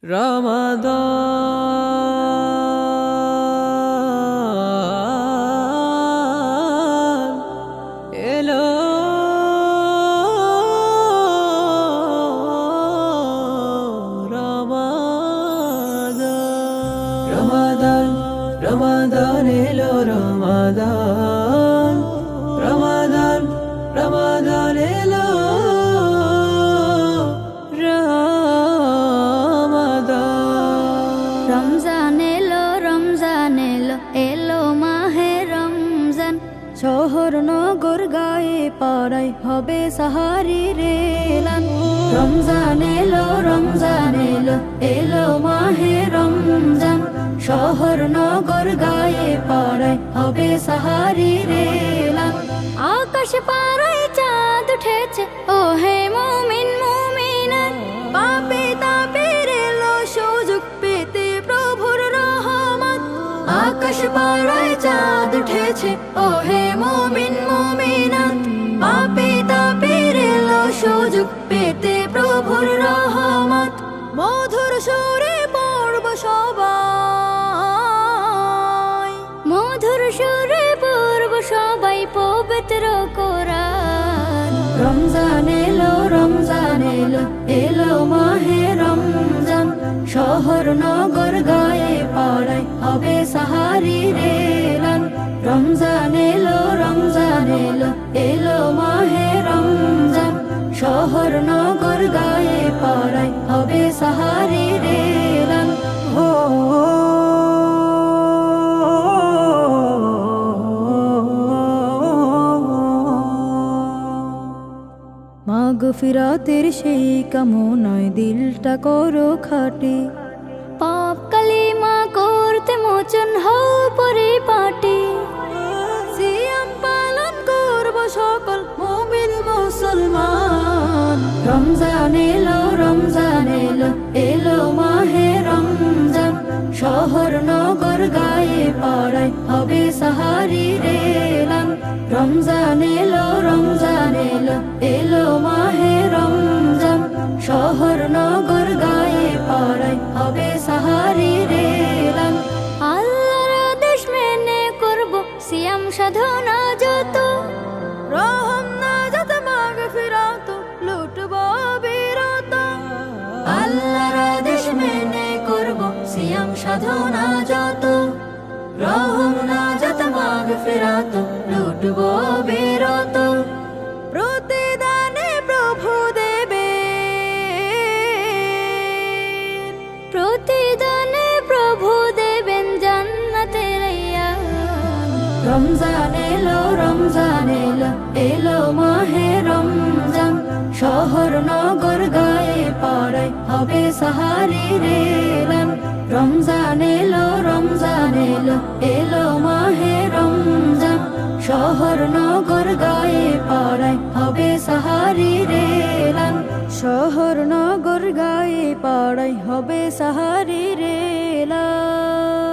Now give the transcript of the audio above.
Ramadan. Elo. Ramadan. Ramadan Ramadan Elo Ramadan. শহর নগর গায়ে পাড়াই হবে সাহারি রে রমজান এলো রমজান এলো এলো মাহে রমজান। শহর নগর গায়ে পাড়াই হবে সাহারি রে আকাশ পাড়ায় চাঁদ উঠেছে ও হে আকাশ পাড়ায় চাঁদ উঠেছে। ও হে মুমিন, মুমিনাত, পাপে তাপের এলো সুযোগ পেতে প্রভুর রহমত। মধুর সুরে পড়ব সবাই। মধুর সুরে পড়ব সবাই, পবিত্র কোরআন। রমজান এলো রমজান এলো এলো মাহে রমজান। শহর, নগর পাড়ায় হবে সাহারি রেলান রমজান এলো রমজান এলো এলো মাহে রমজান। শহর, নগর, গায়ে পাড়ায় হবে সাহারি রেলান হো মাগ ফিরাতের সেই কামনায় দিলটা করো খাটে। রমজান এলো রমজান এলো এলো মাহে রমজান। শহর, নগর, গায়ে পাড়ায় হবে সাহারি রেলাম রমজান এলো রমজান এলো এলো মাহে রমজান। শহর, নগর, গায়ে পাড়ায় হবে সাহারি সাধনা যত, রহম না যত, মাগ ফিরাতো, লুটব বিরত। প্রতিদানে প্রভু দেবে প্রতিদানে প্রভু দেবেন জান্নাতের রমজান এলো রমজান এলো এলো মাহে রমজান। শহর নগর গায়ে পাড়ায় হবে সাহারি রেলান রমজান এলো রমজান এলো এলো মাহে রমজান। শহর, নগর, গায়ে পাড়ায় হবে সাহারি রেলান শহর, নগর, গায়ে পাড়ায় হবে সাহারি রেলান